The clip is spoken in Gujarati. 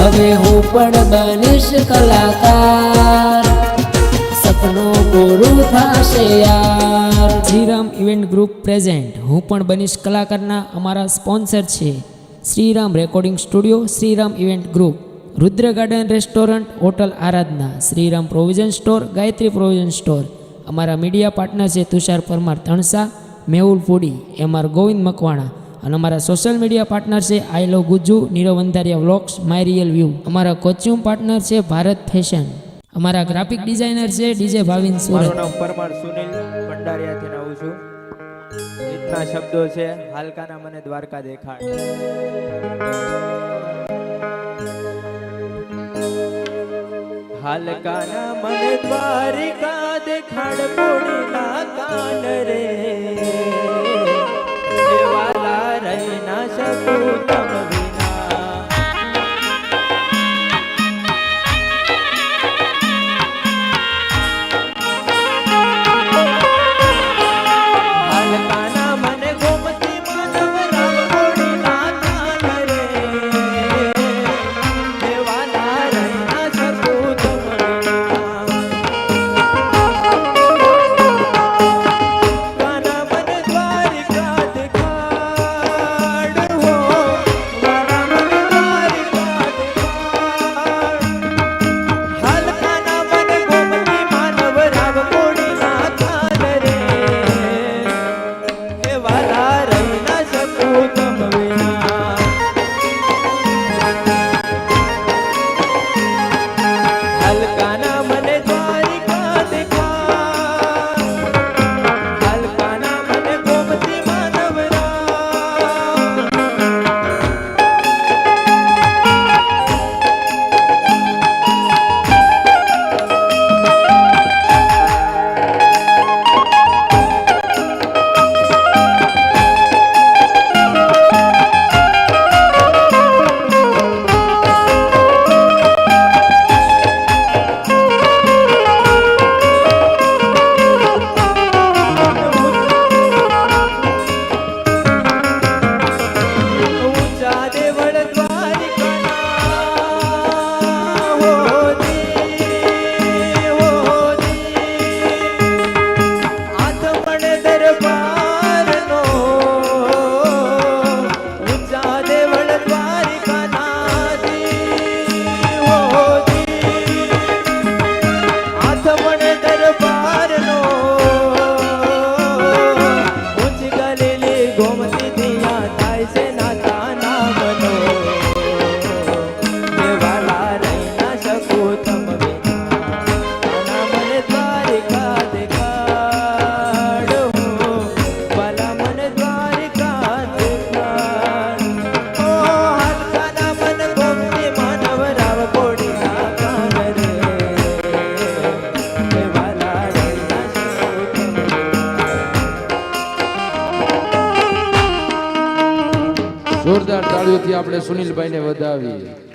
હવે હું પણ બનીશ કલાકાર. સપનું પૂરું થશે યાર. Shriram event group present. હું પણ બનીશ કલાકારના અમારા સ્પોન્સર છે. Shriram recording studio, Shriram event group. Rudra garden restaurant, hotel Aradhana. Shriram provision store, Gayatri provision store. અમારા મીડિયા પાર્ટનર છે Tushar Parmar તણસા Mehul foodie M R Govind Makwana. અને અમારા સોશિયલ મીડિયા પાર્ટનર છે I love Gujju, Nirav Andhariya vlogs my real view અમારા કોચ્યુમ પાર્ટનર છે, ભારત ફેશન અમારા ગ્રાફિક ડિઝાઇનર છે ડીજે ભાવિન મારું નામ પરમાર સુનિલ ભંડારિયાથી આવું છું. ગીતના શબ્દો છે, હાલકાના મને દ્વારકા દેખાડ. હાલકાના મને દ્વારકા દેખાડ પોણીના કાન જોરદાર તાળીઓથી આપણે સુનિલભાઈને વધાવીએ